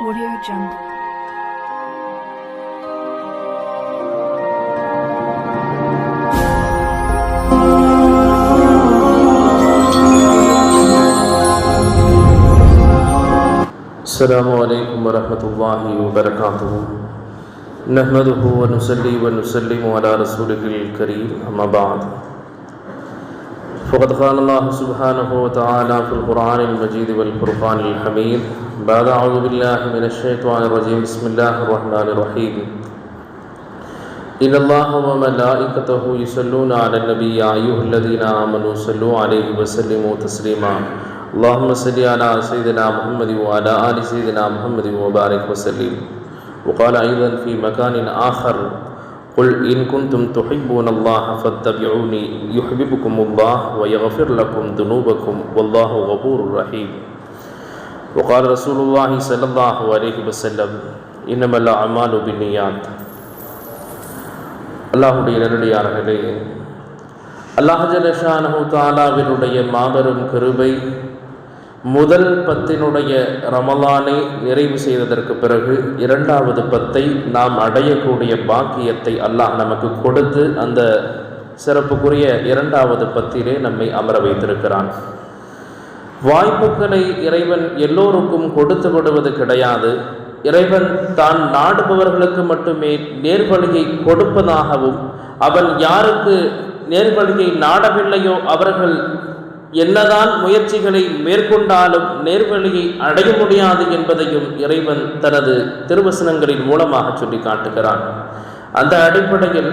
Audio Jungle. السلام علیکم ورحمۃ اللہ وبرکاتہ نحمد ونسلی ونسلم علی رسول کریم اما بعد فقد قال الله سبحانه وتعالى في القرآن المجيد والفرقان الحميد. بعد أعوذ بالله من الشيطان الرجيم. بسم الله الرحمن الرحيم. إن الله وملائكته يصلون على النبي يا أيها الذين آمنوا صلوا عليه وسلموا تسليما. اللهم صل على سيدنا محمد وعلى آل سيدنا محمد وبارك وسلم. وقال أيضا في مكان آخر قل إن كنتم تحبون الله فاتبعوني يحببكم الله ويغفر لكم ذنوبكم والله غفور رحيم وقال رسول الله صلى الله عليه وسلم إنما الأعمال بالنيات அல்லாஹுடைய நல்லடியார்களே அல்லாஹலஷானஹு தாலாவினுடைய மாபெரும் கிருபை முதல் பத்தினுடைய ரமலானை நிறைவு செய்ததற்கு பிறகு இரண்டாவது பத்தை நாம் அடையக்கூடிய பாக்கியத்தை அல்லாஹ் நமக்கு கொடுத்து அந்த சிறப்புக்குரிய இரண்டாவது பத்திலே நம்மை அமர வைத்திருக்கிறான். வாய்ப்புகளை இறைவன் எல்லோருக்கும் கொடுத்து விடுவது கிடையாது. இறைவன் தான் நாடுபவர்களுக்கு மட்டுமே நேர்வழியை கொடுப்பதாகவும் அவன் யாருக்கு நேர்வழியை நாடவில்லையோ அவர்கள் என்னதான் முயற்சிகளை மேற்கொண்டாலும் நேர்வழியை அடைய முடியாது என்பதையும் இறைவன் தனது திருவசனங்களின் மூலமாக சொல்லி காட்டுகிறான் அந்த அடிப்படையில்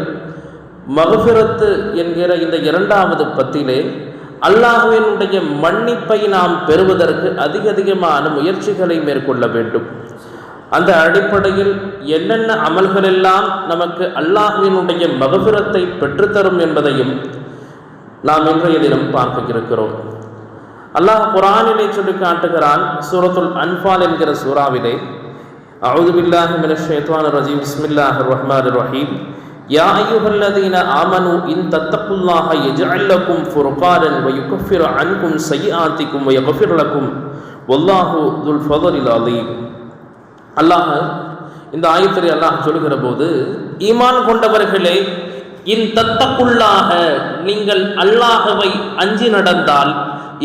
மகபிரத்து என்கிற இந்த இரண்டாவது பத்திலே அல்லாஹுவினுடைய மன்னிப்பை நாம் பெறுவதற்கு அதிக அதிகமான முயற்சிகளை மேற்கொள்ள வேண்டும். அந்த அடிப்படையில் என்னென்ன அமல்கள் எல்லாம் நமக்கு அல்லாஹுவினுடைய மகபுரத்தை பெற்றுத்தரும் என்பதையும் நாம் இன்றைய தினம் பார்க்க இருக்கிறோம் அல்லாஹ் குரானிலே சொல்லி காட்டுகிறான் சூரத்துல் அன்பால் என்கிற சூறாவிலே அவுது பில்லாஹி மினஷ் ஷைத்வான் ரஜீம் பிஸ்மில்லாஹ் ரஹ்மான் ரஹீம். யா ஐயுஹல்லதீன ஆமனு இன் தத்தகுல்லாஹ யஜ்அல் லக்கும் ஃபுர்கானன் வ யுகஃபிரு அன்கும் சய்யிஆத்திக்கும் வ யக்ஃபிர் லக்கும். வல்லாஹு துல் ஃபதலில் அலீம். அல்லாஹ் இந்த ஆயத்திரை அல்லாஹ் சொல்லுகிற போது ஈமான் கொண்டவர்களே இன் தத்தக்குள்ளாக நீங்கள் அல்லாஹவை அஞ்சி நடந்தால்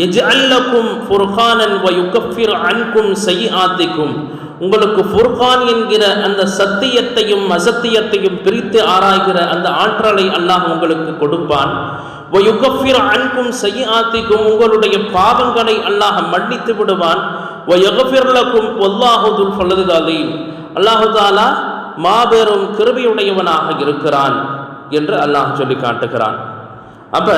எஜ் அல்லக்கும் ஃபுர்கானன் வ யுகஃபிர் அன்கும் சைஆத்திக்கும் உங்களுக்கு ஃபுர்கான் என்கிற அந்த சத்தியத்தையும் அசத்தியத்தையும் பிரித்து ஆராய்கிற அந்த ஆற்றலை அல்லாஹ் உங்களுக்கு கொடுப்பான். வ அன்கும் செய் சைஆத்திக்கும் உங்களுடைய பாவங்களை அல்லாஹ் மன்னித்து விடுவான். வ ஒல்லாஹுதுல் வல்லாஹுதுல் அலீம். அல்லாஹு தாலா மாபெரும் கிருபியுடையவனாக இருக்கிறான். என்று அல்லாஹ் சொல்லி காட்டுகிறான். அப்ப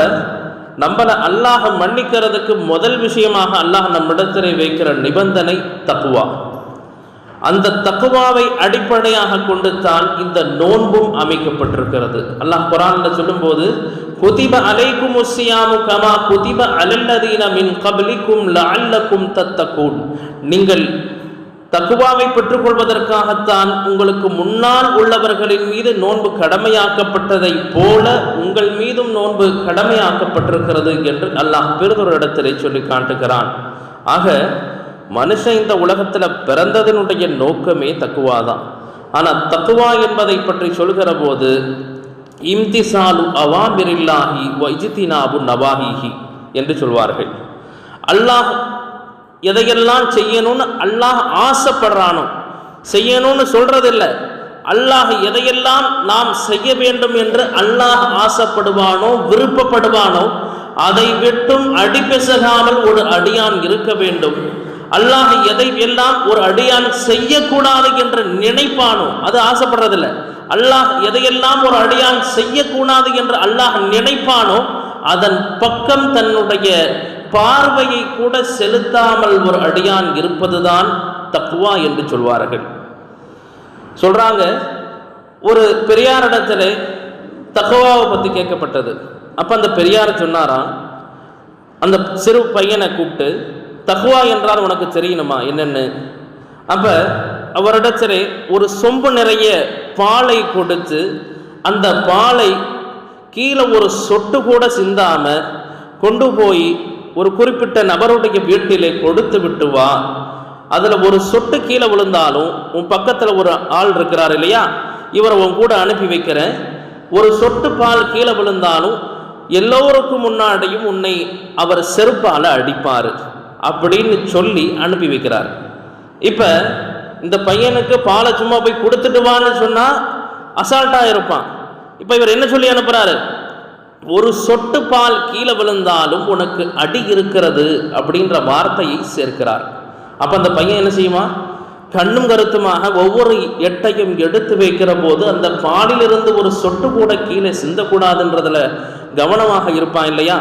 நம்மளை அல்லாஹ் மன்னிக்கிறதுக்கு முதல் விஷயமாக அல்லாஹ் நம்மிடத்திலே வைக்கிற நிபந்தனை தக்குவா அந்த தக்குவாவை அடிப்படையாக கொண்டு தான் இந்த நோன்பும் அமைக்கப்பட்டிருக்கிறது. அல்லாஹ் குரான்ல சொல்லும்போது குதிப அலைக்கும் உஸ்ஸியாமு கமா குதிப அலல்லதீன மின் கபலிக்கும் லஅல்லக்கும் தத்தக்கூன் நீங்கள் தக்குவாவை பெற்றுக்கொள்வதற்காகத்தான் உங்களுக்கு முன்னால் உள்ளவர்களின் மீது நோன்பு கடமையாக்கப்பட்டதை போல உங்கள் மீதும் நோன்பு கடமையாக்கப்பட்டிருக்கிறது என்று அல்லாஹ் பெருதொரு இடத்திலே சொல்லி காட்டுகிறான். ஆக மனுஷன் இந்த உலகத்தில் பிறந்ததனுடைய நோக்கமே தக்குவா தான் ஆனால் தக்குவா என்பதை பற்றி சொல்கிற போது இம்திசாலு அவாமிரில்லாஹி வைஜித்தினாபு நவாஹிஹி என்று சொல்வார்கள். அல்லாஹ் எதையெல்லாம் செய்யணும்னு அல்லாஹ் ஆசைப்படுறானோ செய்யணும்னு சொல்றதில்ல. அல்லாஹ் எதையெல்லாம் நாம் செய்ய வேண்டும் என்று அல்லாஹ் ஆசைப்படுவானோ விருப்பப்படுவானோ அதை விட்டும் அடிபெசகாமல் ஒரு அடியான் இருக்க வேண்டும். அல்லாஹ் எதை எல்லாம் ஒரு அடியான் செய்யக்கூடாது என்று நினைப்பானோ அது ஆசைப்படுறதில்ல. அல்லாஹ் எதையெல்லாம் ஒரு அடியான் செய்யக்கூடாது என்று அல்லாஹ் நினைப்பானோ அதன் பக்கம் தன்னுடைய பார்வையை கூட செலுத்தாமல் ஒரு அடியான் இருப்பதுதான் தக்குவா என்று சொல்வார்கள். சொல்கிறாங்க ஒரு பெரியாரிடத்தில் தக்குவாவை பற்றி கேட்கப்பட்டது. அப்போ அந்த பெரியார் சொன்னாராம் அந்த சிறு பையனை கூப்பிட்டு தக்குவா என்றால் உனக்கு தெரியணுமா என்னென்னு? அப்போ அவரிடத்தில் ஒரு சொம்பு நிறைய பாலை கொடுத்து அந்த பாலை கீழே ஒரு சொட்டு கூட சிந்தாமல் கொண்டு போய் ஒரு குறிப்பிட்ட நபருடைய வீட்டிலே கொடுத்து விட்டு வா. அதில் ஒரு சொட்டு கீழே விழுந்தாலும் உன் பக்கத்தில் ஒரு ஆள் இருக்கிறார் இல்லையா? இவரை உன் கூட அனுப்பி வைக்கிறேன். ஒரு சொட்டு பால் கீழே விழுந்தாலும் எல்லோருக்கும் முன்னாடியும் உன்னை அவர் செருப்பால் அடிப்பார் அப்படின்னு சொல்லி அனுப்பி வைக்கிறார். இப்போ இந்த பையனுக்கு பாலை சும்மா போய் கொடுத்துட்டு வான்னு சொன்னால் அசால்ட்டாக இருப்பான். இப்போ இவர் என்ன சொல்லி அனுப்புகிறாரு ஒரு சொட்டு பால் கீழே விழுந்தாலும் உனக்கு அடி இருக்கிறது அப்படின்ற வார்த்தையை சேர்க்கிறார். அப்போ அந்த பையன் என்ன செய்வான் கண்ணும் கருத்துமாக ஒவ்வொரு எட்டையும் எடுத்து வைக்கிற போது அந்த பாலிலிருந்து ஒரு சொட்டு கூட கீழே சிந்தக்கூடாதுன்றதுல கவனமாக இருப்பான் இல்லையா?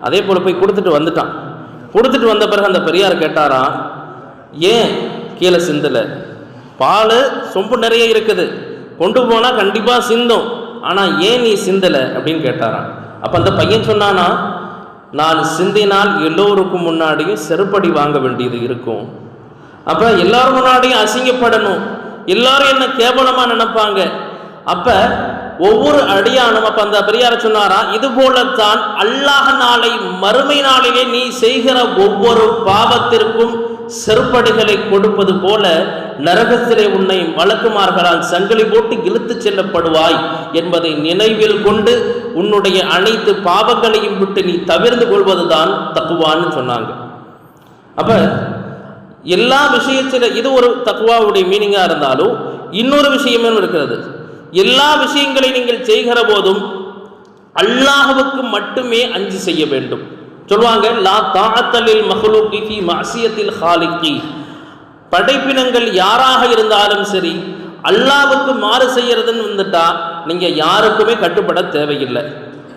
அதே போல் போய் கொடுத்துட்டு வந்துட்டான். கொடுத்துட்டு வந்த பிறகு அந்த பெரியார் கேட்டாரா? ஏன் கீழே சிந்தலை? பால் சொம்பு நிறைய இருக்குது. கொண்டு போனால் கண்டிப்பாக சிந்தும். ஆனால் ஏன் நீ சிந்தலை? அப்படின்னு கேட்டாரான் அப்போ அந்த பையன் சொன்னானா நான் சிந்தினால் எல்லோருக்கும் முன்னாடியும் செருப்படி வாங்க வேண்டியது இருக்கும். அப்போ எல்லாரும் முன்னாடியும் அசிங்கப்படணும். எல்லாரும் என்ன கேவலமாக நினைப்பாங்க? அப்போ ஒவ்வொரு அடியானும் அப்ப அந்த பெரியார சொன்னாரா இது போலத்தான் அல்லாஹ் நாளை மறுமை நாளிலே நீ செய்கிற ஒவ்வொரு பாவத்திற்கும் செருப்படிகளை கொடுப்பது போல நரகத்திலே உன்னை வழக்குமார்களால் சங்கிலி போட்டு இழுத்துச் செல்லப்படுவாய் என்பதை நினைவில் கொண்டு உன்னுடைய அனைத்து பாவங்களையும் விட்டு நீ தவிர்ந்து கொள்வதுதான் தப்புவான்னு சொன்னாங்க. அப்ப எல்லா விஷயத்தில் இது ஒரு தக்குவாவுடைய மீனிங்காக இருந்தாலும் இன்னொரு விஷயமும் இருக்கிறது. எல்லா விஷயங்களை நீங்கள் செய்கிற போதும் அல்லாஹுவுக்கு மட்டுமே அஞ்சு செய்ய வேண்டும். சொல்லுவாங்க லா தாத்தலில் மஹ்லூக்கி மசியத்தில் ஹாலிக்கி படைப்பினங்கள் யாராக இருந்தாலும் சரி அல்லாவுக்கு மாறு செய்யறதுன்னு வந்துட்டா நீங்க யாருக்குமே கட்டுப்பட தேவையில்லை.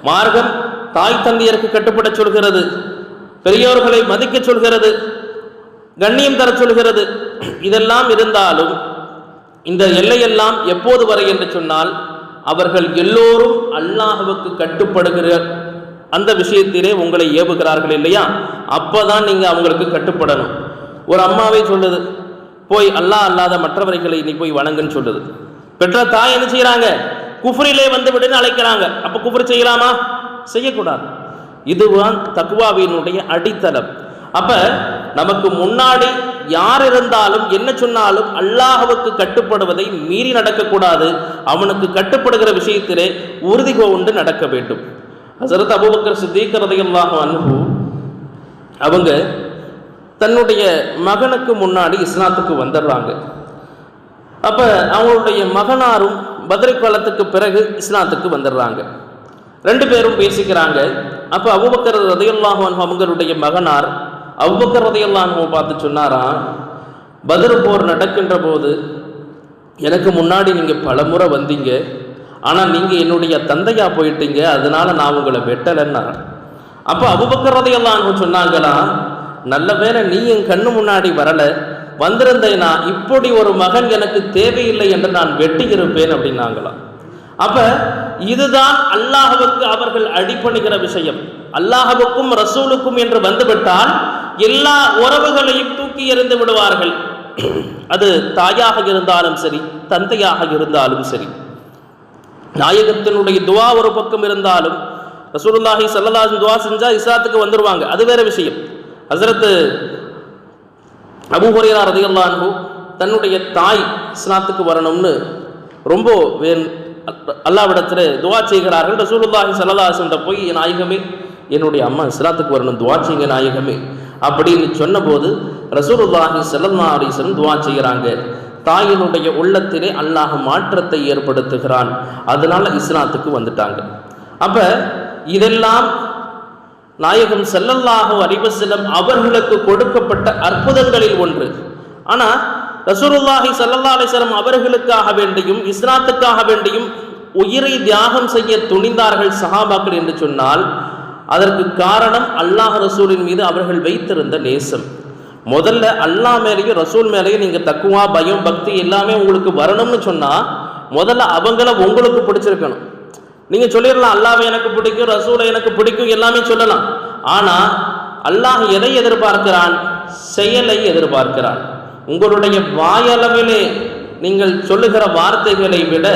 மார்க்கம் தாய் தந்தையருக்கு கட்டுப்பட சொல்கிறது பெரியோர்களை மதிக்க சொல்கிறது கண்ணியம் தர சொல்கிறது. இதெல்லாம் இருந்தாலும் இந்த எல்லையெல்லாம் எப்போது வரை என்று சொன்னால் அவர்கள் எல்லோரும் அல்லாஹுவுக்கு கட்டுப்படுகிற அந்த விஷயத்திலே உங்களை ஏவுகிறார்கள் இல்லையா? அப்போதான் நீங்கள் அவங்களுக்கு கட்டுப்படணும். ஒரு அம்மாவே சொல்லுது போய் அல்லாஹ் அல்லாத மற்றவர்களை நீ போய் வணங்குன்னு சொல்லுது. பெற்ற தாய் என்ன செய்கிறாங்க குஃப்ரிலே வந்து விடுன்னு அழைக்கிறாங்க. அப்போ குஃப்ரி செய்யலாமா? செய்யக்கூடாது. இதுதான் தக்குவாவினுடைய அடித்தளம். அப்போ நமக்கு முன்னாடி யார் இருந்தாலும் என்ன சொன்னாலும் அல்லாஹ்வுக்கு கட்டுப்படுவதை மீறி நடக்கக்கூடாது. அவனுக்கு கட்டுப்படுகிற விஷயத்திலே உறுதி கொண்டு நடக்க வேண்டும். ஹசரத் அபுபக்கர் சித்திக் ரலியல்லாஹு அவங்க தன்னுடைய மகனுக்கு முன்னாடி இஸ்லாத்துக்கு வந்துடுறாங்க. அப்போ அவங்களுடைய மகனாரும் பத்ரி காலத்துக்கு பிறகு இஸ்லாத்துக்கு வந்துடுறாங்க. ரெண்டு பேரும் பேசிக்கிறாங்க. அப்போ அபுபக்கர் ரதையுல்லாஹு அவங்களுடைய மகனார் அபுபக்கர் ரதையுல்லாஹு பார்த்து சொன்னாராம் பதில் போர் நடக்கின்ற போது எனக்கு முன்னாடி நீங்கள் பலமுறை வந்தீங்க ஆனால் நீங்கள் என்னுடைய தந்தையாக போயிட்டீங்க அதனால நான் உங்களை வெட்டலைன்னார் அப்போ அபுபக்கர் ரதையுல்லாஹு சொன்னாங்களா நல்ல வேலை நீ என் கண்ணு முன்னாடி வரலை வந்திருந்தேனா இப்படி ஒரு மகன் எனக்கு தேவையில்லை என்று நான் வெட்டி இருப்பேன் அப்படின்னாங்களாம். அப்ப இதுதான் அல்லாஹுவுக்கு அவர்கள் அடிப்பணிகிற விஷயம். அல்லாஹுவுக்கும் ரசூலுக்கும் என்று வந்துவிட்டால் எல்லா உறவுகளையும் தூக்கி எறிந்து விடுவார்கள். அது தாயாக இருந்தாலும் சரி தந்தையாக இருந்தாலும் சரி. நாயகத்தினுடைய துவா ஒரு பக்கம் இருந்தாலும் ரசூலுல்லாஹி ஸல்லல்லாஹு துவா செஞ்சா இஸ்லாத்துக்கு வந்துருவாங்க. அது வேற விஷயம். ஹசரத்து அபுஹுரையா ஹுரைரா தன்னுடைய தாய் இஸ்லாத்துக்கு வரணும்னு ரொம்ப வேன் அல்லாவிடத்தில் துவா செய்கிறார்கள். ரசூலுல்லாஹி ஸல்லல்லாஹு போய் என் நாயகமே என்னுடைய அம்மா இஸ்லாத்துக்கு வரணும் துவா செய்யுங்க நாயகமே. அப்படின்னு சொன்னபோது ரசூருல்லாஹி ஸல்லல்லாஹு அலைஹி துவா செய்கிறாங்க. தாயினுடைய உள்ளத்திலே அல்லாஹ் மாற்றத்தை ஏற்படுத்துகிறான். அதனால இஸ்லாத்துக்கு வந்துட்டாங்க. அப்ப இதெல்லாம் நாயகம் செல்லல்லாஹு அலிவசலம் அவர்களுக்கு கொடுக்கப்பட்ட அற்புதங்களில் ஒன்று. ஆனா ரசூருல்லாஹி சல்லல்லா அலிஸ்லம் அவர்களுக்காக வேண்டியும் இஸ்லாத்துக்காக வேண்டியும் உயிரை தியாகம் செய்ய துணிந்தார்கள் சஹாபாக்கள் என்று சொன்னால் அதற்கு காரணம் அல்லாஹ் ரசூலின் மீது அவர்கள் வைத்திருந்த நேசம். முதல்ல அல்லாஹ் மேலேயும் ரசூல் மேலேயும் நீங்கள் தக்குவா பயம் பக்தி எல்லாமே உங்களுக்கு வரணும்னு சொன்னால் முதல்ல அவங்கள உங்களுக்கு பிடிச்சிருக்கணும். நீங்கள் சொல்லிடலாம் அல்லாஹ் எனக்கு பிடிக்கும் ரசூலை எனக்கு பிடிக்கும் எல்லாமே சொல்லலாம். ஆனால் அல்லாஹ் எதை எதிர்பார்க்கிறான்? செயலை எதிர்பார்க்கிறான். உங்களுடைய வாயளவிலே நீங்கள் சொல்லுகிற வார்த்தைகளை விட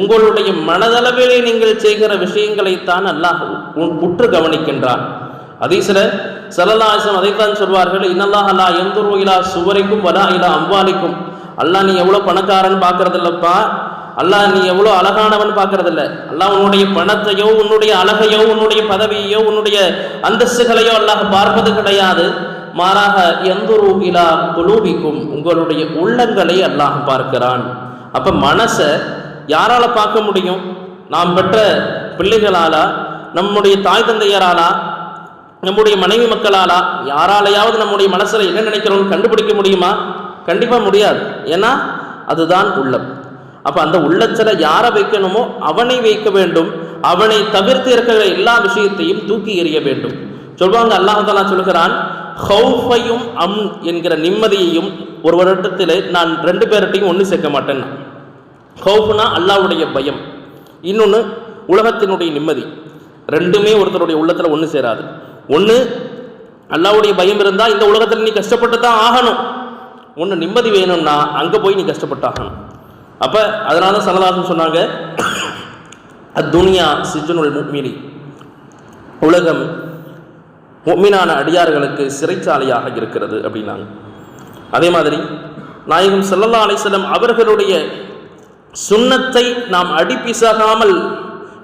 உங்களுடைய மனதளவிலே நீங்கள் செய்கிற விஷயங்களைத்தான் அல்லாஹ் உற்று கவனிக்கின்றான். சில சல்லல்லாஹம் அதைத்தான் சொல்வார்கள் இன்னல்லாஹ் அல்லா எந்தூர் இலா சுவரைக்கும் வலா இலா அம்பாலிக்கும் அல்லாஹ் நீ எவ்வளோ பணக்காரன் பார்க்கறதில்லப்பா. அல்லாஹ் நீ எவ்வளோ அழகானவன் பார்க்கறதில்ல. அல்லாஹ் உன்னுடைய பணத்தையோ உன்னுடைய அழகையோ உன்னுடைய பதவியோ உன்னுடைய அந்தஸ்துகளையோ அல்லாஹ் பார்ப்பது கிடையாது. மாறாக எந்தொரு இலா குலூபிக்கும். உங்களுடைய உள்ளங்களை அல்லாஹ் பார்க்கிறான். அப்போ மனசை யாரால பார்க்க முடியும்? நாம் பெற்ற பிள்ளைகளாலா? நம்முடைய தாய் தந்தையராலா? நம்முடைய மனைவி மக்களாலா? யாராலையாவது நம்முடைய மனசில் என்ன நினைக்கிறோம் கண்டுபிடிக்க முடியுமா? கண்டிப்பாக முடியாது. ஏன்னா அதுதான் உள்ளம். அப்போ அந்த உள்ளத்தில் யாரை வைக்கணுமோ அவனை வைக்க வேண்டும். அவனை தவிர்த்து இருக்கிற எல்லா விஷயத்தையும் தூக்கி எறிய வேண்டும். சொல்வாங்க அல்லாஹாலா சொல்கிறான் ஹவுஃபையும் அம் என்கிற நிம்மதியையும் ஒரு வருடத்தில் நான் ரெண்டு பேர்கிட்டையும் ஒன்று சேர்க்க மாட்டேன் ஹவுஃப்னா அல்லாவுடைய பயம். இன்னொன்று உலகத்தினுடைய நிம்மதி. ரெண்டுமே ஒருத்தருடைய உள்ளத்தில் ஒன்று சேராது. ஒன்று அல்லாவுடைய பயம் இருந்தால் இந்த உலகத்தில் நீ கஷ்டப்பட்டு தான் ஆகணும். ஒன்று நிம்மதி வேணும்னா அங்கே போய் நீ கஷ்டப்பட்டாகணும். அப்போ அதனால தான் சனதாசன் சொன்னாங்க அத்துனியா சிஜுனுல் முக்மினி. உலகம் முக்மினான அடியார்களுக்கு சிறைச்சாலையாக இருக்கிறது அப்படின்னாங்க. அதே மாதிரி நாயகம் செல்லல்லா அலிஸ்லம் அவர்களுடைய சுண்ணத்தை நாம் அடிப்பிசகாமல்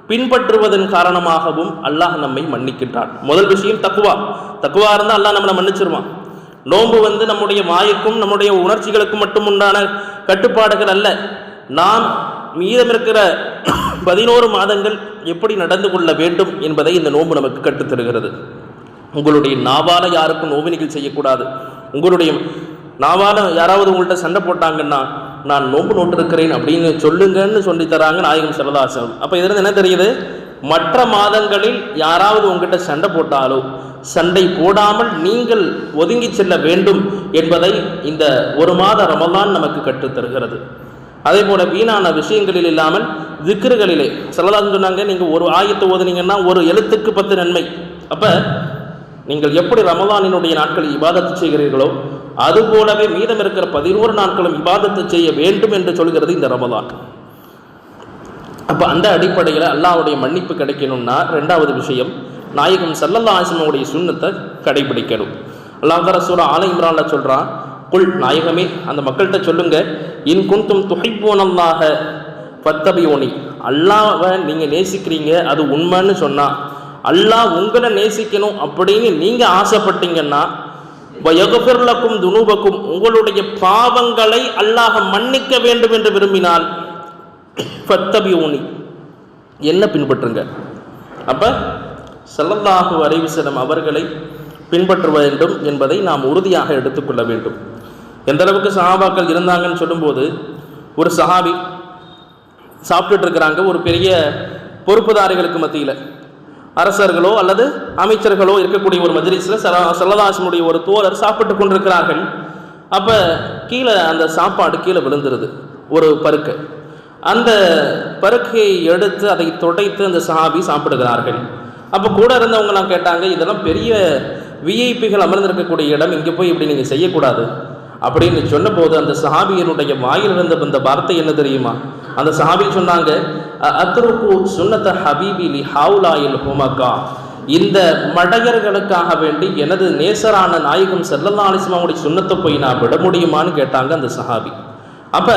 பின்பற்றுவதன் காரணமாகவும் அல்லாஹ் நம்மை மன்னிக்கின்றான். முதல் விஷயம் தக்குவா தக்குவா இருந்தால் அல்லாஹ் நம்மளை மன்னிச்சிருவான். நோன்பு வந்து நம்முடைய மாயக்கும் நம்முடைய உணர்ச்சிகளுக்கும் மட்டும் உண்டான கட்டுப்பாடுகள் அல்ல. நாம் மீதம் இருக்கிற பதினோரு மாதங்கள் எப்படி நடந்து கொள்ள வேண்டும் என்பதை இந்த நோன்பு நமக்கு கற்றுத்தருகிறது. உங்களுடைய நாவால யாருக்கும் நோவினிகள் செய்யக்கூடாது. உங்களுடைய நாவால யாராவது உங்கள்கிட்ட சண்டை போட்டாங்கன்னா நான் நோன்பு நோட்டிருக்கிறேன் அப்படின்னு சொல்லுங்கன்னு சொல்லி தராங்க நாயகம் சரதாசம் அப்போ இதில் என்ன தெரியுது? மற்ற மாதங்களில் யாராவது உங்ககிட்ட சண்டை போட்டாலோ சண்டை போடாமல் நீங்கள் ஒதுங்கி செல்ல வேண்டும் என்பதை இந்த ஒரு மாத ரமலான் நமக்கு கற்றுத்தருகிறது அதே போல வீணான விஷயங்களில் இல்லாமல் திக்ருகளிலே சொல்லலாம்னு சொன்னாங்க நீங்கள் ஒரு ஆயத்தை ஓதுனீங்கன்னா ஒரு எழுத்துக்கு பத்து நன்மை. அப்போ நீங்கள் எப்படி ரமலானினுடைய நாட்களில் இபாதத்து செய்கிறீர்களோ அதுபோலவே மீதம் இருக்கிற பதினோரு நாட்களும் விவாதத்தை செய்ய வேண்டும் என்று சொல்கிறது இந்த ரமதான். அப்போ அந்த அடிப்படையில் அல்லாவுடைய மன்னிப்பு கிடைக்கணும்னா ரெண்டாவது விஷயம் நாயகம் சல்லல்லா ஆசிமனுடைய சுண்ணத்தை கடைபிடிக்கணும். அல்லாஹ் ரசூலா ஆல இம்ரான்ல சொல்கிறான் குல் நாயகமே அந்த மக்கள்கிட்ட சொல்லுங்க இன் குந்தும் துகைப்போனல்லாக பத்தபியோனி அல்லாவை நீங்கள் நேசிக்கிறீங்க அது உண்மைன்னு சொன்னால் அல்லாஹ் உங்களை நேசிக்கணும் அப்படின்னு நீங்கள் ஆசைப்பட்டீங்கன்னா வயகுபிர்லக்கும் துணுபக்கும் உங்களுடைய பாவங்களை அல்லாஹ மன்னிக்க வேண்டும் என்று விரும்பினால் ஃபத்தபியூனி. என்ன பின்பற்றுங்க? அப்போ செல்லல்லாஹு அறிவிசனம் அவர்களை பின்பற்ற வேண்டும் என்பதை நாம் உறுதியாக எடுத்துக்கொள்ள வேண்டும். எந்த அளவுக்கு சஹாபாக்கள் இருந்தாங்கன்னு சொல்லும்போது ஒரு சஹாபி சாப்பிட்டுட்டு இருக்கிறாங்க ஒரு பெரிய பொறுப்புதாரிகளுக்கு மத்தியில். அரசர்களோ அல்லது அமைச்சர்களோ இருக்கக்கூடிய ஒரு மஜ்லிஸில் சல சல்லதாசனுடைய ஒரு தோழர் சாப்பிட்டு கொண்டிருக்கிறார்கள். அப்போ கீழே அந்த சாப்பாடு கீழே விழுந்துருது. ஒரு பருக்கை. அந்த பருக்கையை எடுத்து அதை துடைத்து அந்த சஹாபி சாப்பிடுகிறார்கள். அப்போ கூட இருந்தவங்கலாம் கேட்டாங்க இதெல்லாம் பெரிய விஐபிகள் அமர்ந்திருக்கக்கூடிய இடம். இங்கே போய் இப்படி நீங்கள் செய்யக்கூடாது. அப்படின்னு சொன்னபோது அந்த சஹாபியனுடைய வாயிலிருந்து வந்த வார்த்தை என்ன தெரியுமா? அந்த சஹாபி சொன்னாங்க அத்ருக்கு சுன்னத்த ஹபீபி லி ஹவுலாயில் ஹுமக்கா இந்த மடையர்களுக்காக வேண்டி எனது நேசரான நாயகம் செல்லல்லா அலிஸ்மாவுடைய சுண்ணத்தை போய் நான் விட முடியுமான்னு கேட்டாங்க அந்த சஹாபி. அப்ப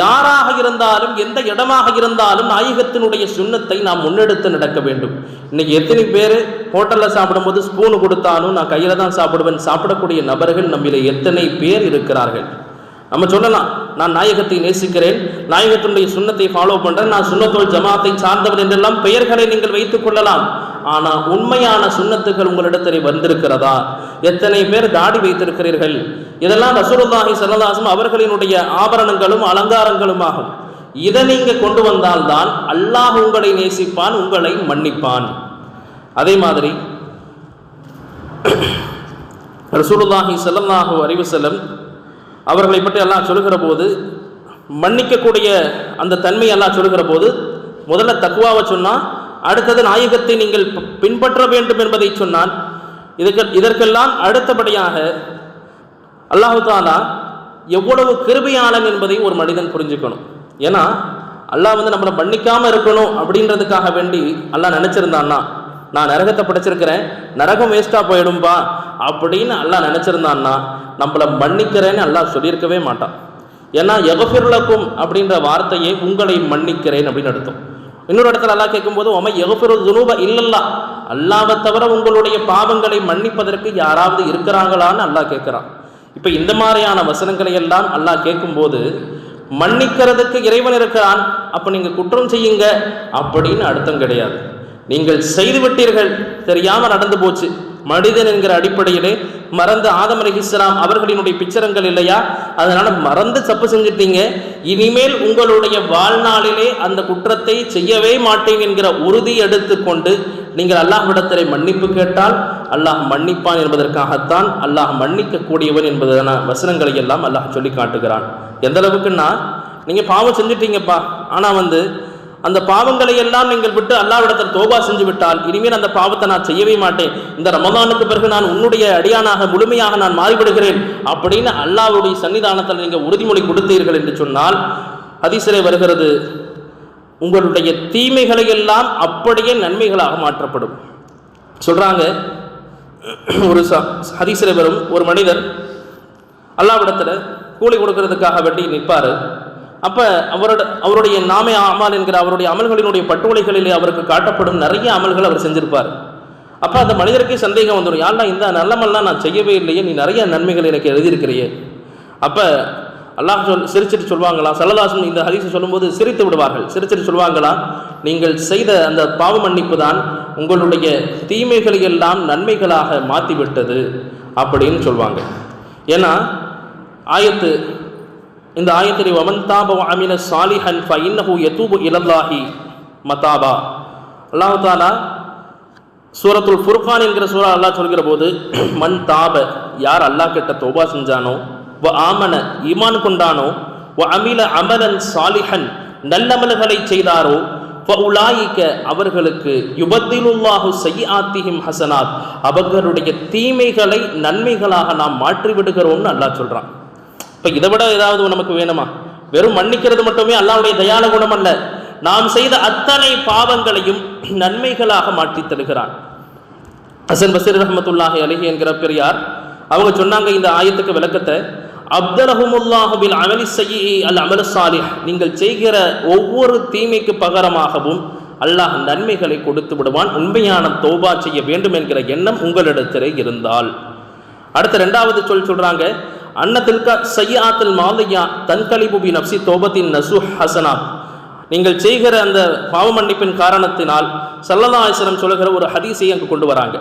யாராக இருந்தாலும் எந்த இடமாக இருந்தாலும் நாயகத்தினுடைய சுண்ணத்தை நாம் முன்னெடுத்து நடக்க வேண்டும். இன்னைக்கு எத்தனை பேர் ஹோட்டலில் சாப்பிடும்போது ஸ்பூனு கொடுத்தாலும் நான் கையில் தான் சாப்பிடுவேன் சாப்பிடக்கூடிய நபர்கள் நம்மில எத்தனை பேர் இருக்கிறார்கள்? நம்ம சொல்லலாம் நான் நாயகத்தை நேசிக்கிறேன் நாயகத்தினுடைய சுண்ணத்தை ஃபாலோ பண்ணுறேன் நான் சுண்ணத்தோல் ஜமாத்தை சார்ந்தவன் என்றெல்லாம் பெயர்களை நீங்கள் வைத்துக் கொள்ளலாம். ஆனால் உண்மையான சுண்ணத்துகள் உங்களிடத்தில் வந்திருக்கிறதா? எத்தனை பேர் தாடி வைத்திருக்கிறீர்கள்? இதெல்லாம் ரசூலுல்லாஹி சல்லல்லாஹும் அவர்களினுடைய ஆபரணங்களும் அலங்காரங்களும் ஆகும். இதை நீங்க கொண்டு வந்தால்தான் அல்லாஹ் உங்களை நேசிப்பான் உங்களை மன்னிப்பான். அதே மாதிரி ரசூலுல்லாஹி சல்லாஹூ அறிவு செல்லம் அவர்களை பற்றி எல்லாம் சொல்லுகிற போது மன்னிக்கக்கூடிய அந்த தன்மை எல்லாம் சொல்லுகிற போது முதல்ல தக்குவாவை சொன்னால் அடுத்தது நாயகத்தை நீங்கள் பின்பற்ற வேண்டும் என்பதை சொன்னான் இதற்கு இதற்கெல்லாம் அடுத்தபடியாக அல்லாஹு தாலா எவ்வளவு கிருபியாளன் என்பதை ஒரு மனிதன் புரிஞ்சுக்கணும். ஏன்னா அல்லாஹ் வந்து நம்மளை மன்னிக்காமல் இருக்கணும் அப்படின்றதுக்காக வேண்டி அல்லாஹ் நினச்சிருந்தான்னா நான் நரகத்தை படைச்சிருக்கிறேன் நரகம் வேஸ்ட்டாக போயிடும்பா அப்படின்னு அல்லாஹ் நினச்சிருந்தான்னா நம்மளை மன்னிக்கிறேன்னு அல்லாஹ் சொல்லியிருக்கவே மாட்டான். ஏன்னா எகஃபிர்லக்கும் அப்படின்ற வார்த்தையை உங்களை மன்னிக்கிறேன் அப்படின்னு அர்த்தம். இன்னொரு இடத்துல அல்லாஹ் கேட்கும்போது உமை எகஃபிரு துனூப இல்லல்லா. அல்லாவை தவிர உங்களுடைய பாவங்களை மன்னிப்பதற்கு யாராவது இருக்கிறாங்களான்னு அல்லாஹ் கேட்குறான். இப்போ இந்த மாதிரியான வசனங்களை எல்லாம் அல்லாஹ் கேட்கும்போது மன்னிக்கிறதுக்கு இறைவன் இருக்கிறான் அப்போ நீங்கள் குற்றம் செய்யுங்க அப்படின்னு அர்த்தம் கிடையாது. நீங்கள் செய்துவிட்டீர்கள். தெரியாமல் நடந்து போச்சு. மனிதன் என்கிற அடிப்படையிலே மறந்து ஆதம் அலிஹிஸ்லாம் அவர்களினுடைய பிச்சரங்கள் இல்லையா? அதனால மறந்து தப்பு செஞ்சிட்டீங்க. இனிமேல் உங்களுடைய வாழ்நாளிலே அந்த குற்றத்தை செய்யவே மாட்டேன் என்கிற உறுதி எடுத்துக்கொண்டு நீங்கள் அல்லாஹ்விடத்திலே மன்னிப்பு கேட்டால் அல்லாஹ் மன்னிப்பான் என்பதற்காகத்தான் அல்லாஹ் மன்னிக்க கூடியவன் என்பதான வசனங்களை எல்லாம் அல்லாஹ் சொல்லி காட்டுகிறான். எந்த அளவுக்குன்னா நீங்க பாவம் செஞ்சிட்டீங்கப்பா. ஆனா வந்து அந்த பாவங்களை எல்லாம் நீங்கள் விட்டு அல்லாவிடத்தில் தோபா செஞ்சு விட்டால் இனிமேல் அந்த பாவத்தை நான் செய்யவே மாட்டேன். இந்த ரமதானுக்கு பிறகு நான் உன்னுடைய அடியானாக முழுமையாக நான் மாறிவிடுகிறேன். அப்படின்னு அல்லாவுடைய சன்னிதானத்தில் நீங்கள் உறுதிமொழி கொடுத்தீர்கள் என்று சொன்னால் அதிசிலை வருகிறது உங்களுடைய தீமைகளை எல்லாம் அப்படியே நன்மைகளாக மாற்றப்படும். சொல்றாங்க ஒரு ஹதீசில வரும் ஒரு மனிதர் அல்லாவிடத்தில் கூலி கொடுக்கறதுக்காக வேண்டி நிற்பார். அப்போ அவரோட அவருடைய நாமே அமல் என்கிற அவருடைய அமல்களினுடைய பட்டுவலைகளிலே அவருக்கு காட்டப்படும் நிறைய அமல்கள் அவர் செஞ்சிருப்பார். அப்போ அந்த மனிதருக்கே சந்தேகம் வந்துடும் யாரா இந்த நல்லமெல்லாம் நான் செய்யவே இல்லையே நீ நிறைய நன்மைகள் எனக்கு எழுதியிருக்கிறியே. அப்போ அல்லாஹ் சொல் சிரிச்சிட்டு சொல்லுவாங்களா சல்லதாசன் இந்த ஹதீஸை சொல்லும்போது சிரித்து விடுவார்கள். சிரிச்சிட்டு சொல்லுவாங்களா நீங்கள் செய்த அந்த பாவ மன்னிப்பு தான் உங்களுடைய தீமைகளை எல்லாம் நன்மைகளாக மாற்றிவிட்டது அப்படின்னு சொல்லுவாங்க ஏன்னா ஆயத்து இந்த ஆயத்தில் வமன் தாப அமின சாலிஹன் ஃப இன்னஹு யதூபு இலல்லாஹி மதாபா. அல்லாஹ் தாலா சூரத்துல் ஃபுர்கான் என்கிற சூரா அல்லாஹ் சொல்கிற போது மண் தாப யார் அல்லாஹ் கிட்ட தோபா செஞ்சானோ வ ஆமன ஈமான் கொண்டானோ வ அமில அமலன் சாலிஹன் நல்லமல்களை செய்தாரோ உலாயிக்க அவர்களுக்கு யுபத்திலுல்லாஹு செய்யாத்திஹிம் ஹசனாத். அவர்களுடைய தீமைகளை நன்மைகளாக நாம் மாற்றி விடுகிறோம்னு அல்லாஹ் சொல்கிறான் இப்போ இதை விட ஏதாவது நமக்கு வேணுமா? வெறும் மன்னிக்கிறது மட்டுமே அல்லாவுடைய தயால குணம் அல்ல நாம் செய்த அத்தனை பாவங்களையும் நன்மைகளாக மாற்றி தருகிறான். ஹசன் பசீர் ரஹமத்துல்லாஹி அலிஹி என்கிற பெரியார் அவங்க சொன்னாங்க இந்த ஆயத்துக்கு விளக்கத்தை. அப்தலஹுமுல்லாஹுபில் அமலி செய்யி அல் அமல சாலிஹ் நீங்கள் செய்கிற ஒவ்வொரு தீமைக்கு பகரமாகவும் அல்லாஹ் நன்மைகளை கொடுத்து விடுவான். உண்மையான தோபா செய்ய வேண்டும் என்கிற எண்ணம் உங்களிடத்திலே இருந்தால். அடுத்த ரெண்டாவது சொல் சொல்றாங்க அன்னத்தில்க சையாத்தில் மாலையா தன்கலிபுபி நப்சி தோபத்தின் நசு ஹசனா. நீங்கள் செய்கிற அந்த பாவ மன்னிப்பின் காரணத்தினால் சல்லதாசனம் சொல்லுகிற ஒரு ஹதீஸை அங்கு கொண்டு வராங்க.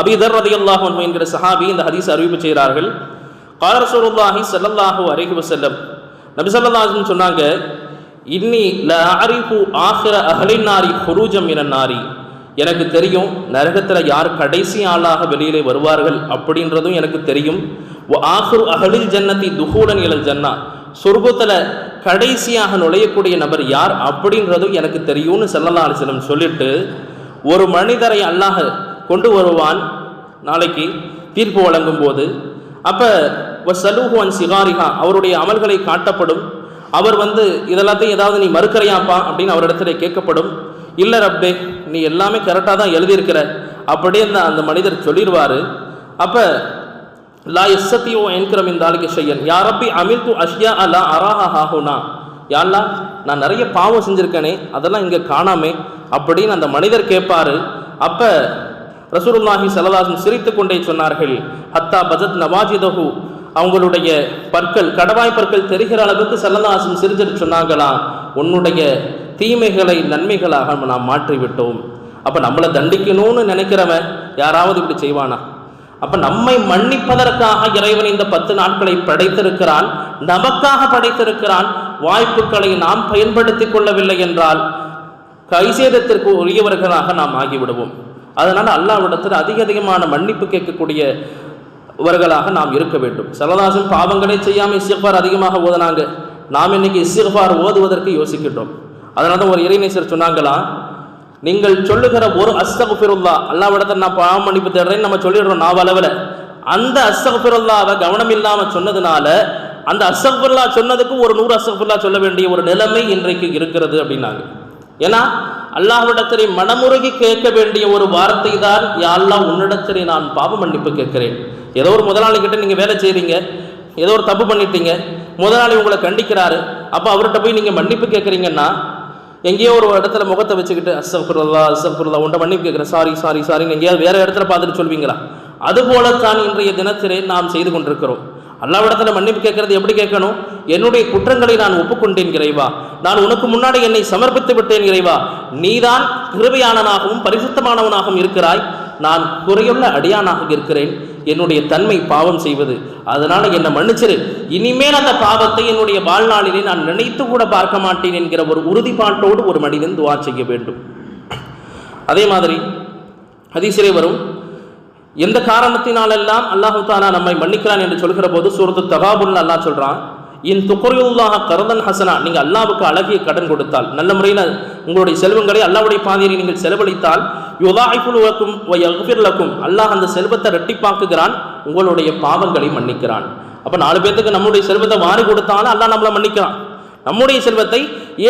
அபிதர் ரதி அல்லாஹ் என்கிற சஹாபி இந்த ஹதீஸ் அறிவிப்பு செய்கிறார்கள். காலரசூருல்லாஹி சல்லல்லாஹு அலைஹி வசல்லம் நபி சல்லா சொன்னாங்க இன்னி ல ஆஹிர அகலின் நாரி ஹுரூஜம் இன நாரி. எனக்கு தெரியும் நரகத்தில் யார் கடைசி ஆளாக வெளியிலே வருவார்கள் அப்படின்றதும் எனக்கு தெரியும். ஆஹுர் அகலில் ஜன்னத்தி துகூலன் இழல் ஜன்னா. சொர்க்கத்தில் கடைசியாக நுழையக்கூடிய நபர் யார் அப்படின்றதும் எனக்கு தெரியும்னு செல்லல்லா அலிஸ்லம் சொல்லிட்டு ஒரு மனிதரை அல்லாஹ கொண்டு வருவான் நாளைக்கு தீர்ப்பு வழங்கும் போது அப்போ சலூஹுவன் சிகாரிகா அவருடைய அமல்களை காட்டப்படும். அவர் வந்து இதெல்லாத்தையும் ஏதாவது நீ மறுக்கிறையாப்பா அப்படின்னு அவரிடத்துல கேட்கப்படும். இல்லை ரப்பே நீ எல்லாமே கரெக்டாக தான் எழுதியிருக்கிற. அப்படியே அந்த அந்த மனிதர் சொல்லிடுவார் அப்போ லா எஸ்ஸத்தியோ என்கிறம் இந்த ஆளுக்கு செய்யன் யாரப்பி அமில் து அஷ்யா அல்லா அராஹா ஹாஹுனா. யாழ்லா நான் நிறைய பாவம் செஞ்சுருக்கேனே அதெல்லாம் இங்கே காணாமே அப்படின்னு அந்த மனிதர் கேட்பாரு. அப்போ ரசூருல்லாஹி சலதாசன் சிரித்து கொண்டே சொன்னார்கள். ஹத்தா பஜத் நவாஜிதஹு. அவங்களுடைய பற்கள் கடவாய் பற்கள் தெரிகிற அளவுக்கு சல்லதாசன் சிரிச்சிட்டு சொன்னாங்களா உன்னுடைய தீமைகளை நன்மைகளாக நாம் மாற்றிவிட்டோம். அப்போ நம்மளை தண்டிக்கணும்னு நினைக்கிறவன் யாராவது இப்படி செய்வானா? அப்போ நம்மை மன்னிப்பதற்காக இறைவன் இந்த பத்து நாட்களை படைத்திருக்கிறான் நமக்காக படைத்திருக்கிறான் வாய்ப்புகளை நாம் பயன்படுத்தி கொள்ளவில்லை என்றால் கைசேதத்திற்கு உரியவர்களாக நாம் ஆகிவிடுவோம். அதனால் அல்லாவிடத்தில் அதிக அதிகமான மன்னிப்பு கேட்கக்கூடிய வர்களாக நாம் இருக்க வேண்டும். சரதாசன் பாவங்களை செய்யாமல் இஸ்திஃபார் அதிகமாக ஓதுனாங்க. நாம் இன்னைக்கு இஸ்திஃபார் ஓதுவதற்கு யோசிக்கின்றோம் அதனால தான் ஒரு இறைநேசர் சொன்னாங்களா நீங்கள் சொல்லுகிற ஒரு அஸ்தகுஃபிருல்லா அல்லாவிடத்தில் நான் பாவம் மன்னிப்பு தேடுறேன்னு நம்ம சொல்லிடுறோம் நாவளவில் அளவில். அந்த அஸ்தகுஃபிருல்லாவை கவனம் இல்லாமல் சொன்னதுனால அந்த அஸ்தகுஃபிருல்லா சொன்னதுக்கு ஒரு நூறு அஸ்தகுஃபிருல்லா சொல்ல வேண்டிய ஒரு நிலைமை இன்றைக்கு இருக்கிறது அப்படின்னாங்க. ஏன்னா அல்லாஹ்விடத்திலே மனமுருகி கேட்க வேண்டிய ஒரு வார்த்தை தான் யா உன்னிடத்திலே நான் பாவ மன்னிப்பு கேட்கிறேன். ஏதோ ஒரு முதலாளிகிட்ட நீங்கள் வேலை செய்கிறீங்க ஏதோ ஒரு தப்பு பண்ணிட்டீங்க முதலாளி உங்களை கண்டிக்கிறாரு அப்போ அவர்கிட்ட போய் நீங்கள் மன்னிப்பு கேட்குறீங்கன்னா எங்கேயோ ஒரு இடத்துல முகத்தை வச்சுக்கிட்டு அஸ்ஸஃபிருல்லா அஸ்ஸஃபிருல்லா உண்டை மன்னிப்பு கேட்குறேன். சாரி சாரி சாரின்னு எங்கேயாவது வேறு இடத்துல பார்த்துட்டு சொல்வீங்களா? அதுபோலத்தான் இன்றைய தினத்திலே நாம் செய்து கொண்டிருக்கிறோம். அல்லாவிடத்தில் மன்னிப்பு கேட்கறது எப்படி கேட்கணும்? என்னுடைய குற்றங்களை நான் ஒப்புக்கொண்டேன் இறைவா. நான் உனக்கு முன்னாடி என்னை சமர்ப்பித்து விட்டேன் இறைவா. நீதான் கிருபையானனாகவும் பரிசுத்தமானவனாகவும் இருக்கிறாய். நான் குறையுள்ள அடியானாக இருக்கிறேன். என்னுடைய தன்மை பாவம் செய்வது. அதனால் என்னை மன்னிச்சிரு. இனிமேல் அந்த பாவத்தை என்னுடைய வாழ்நாளிலே நான் நினைத்து கூட பார்க்க மாட்டேன் என்கிற ஒரு உறுதிப்பாட்டோடு ஒரு மனிதன் துவா செய்ய வேண்டும். அதே மாதிரி ஹதீஸிலே வரும் எந்த காரணத்தினாலெல்லாம் அல்லாஹு தாலா நம்மை மன்னிக்கிறான் என்று சொல்கிற போது சூரத்து தகாபுல் அல்லாஹ் சொல்கிறான் இன் துக்குறையுள்ளாக கருதன் ஹசனா நீங்கள் அல்லாவுக்கு அழகிய கடன் கொடுத்தால் நல்ல முறையில் உங்களுடைய செல்வங்களை அல்லாவுடைய பாதையை நீங்கள் செலவழித்தால் யுதாய்ஃபுலுவக்கும் வயஃபிர்லக்கும் அல்லாஹ் அந்த செல்வத்தை ரெட்டிப்பாக்குகிறான் உங்களுடைய பாவங்களை மன்னிக்கிறான். அப்போ நாலு பேர்த்துக்கு நம்முடைய செல்வத்தை வாரி கொடுத்தாலும் அல்லாஹ் நம்மளை மன்னிக்கிறான். நம்முடைய செல்வத்தை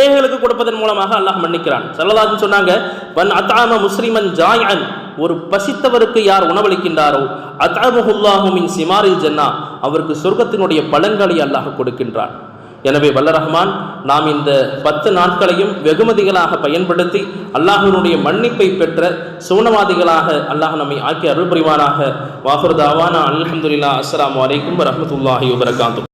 ஏழைகளுக்கு கொடுப்பதன் மூலமாக அல்லாஹ் மன்னிக்கிறான். சல்லதாஜன் சொன்னாங்க வன் அத்தாம முஸ்லிமன் ஜாயன் ஒரு பசித்தவருக்கு யார் உணவளிக்கின்றாரோ அத்தாபுல்லாஹுமின் சிமாரில் ஜன்னா அவருக்கு சொர்க்கத்தினுடைய பலன்களை அல்லாஹ் கொடுக்கின்றான். எனவே வல்ல ரஹ்மான் நாம் இந்த பத்து நாட்களையும் வெகுமதிகளாக பயன்படுத்தி அல்லாஹினுடைய மன்னிப்பை பெற்ற சூனவாதிகளாக அல்லாஹ் நம்மை ஆக்கி அருள் புரிவானாக வாஃபர் தாவானா அஸ்லாம் வலைக்கும் வரமத்துல்லாஹி வரஹ்மத்துல்லாஹி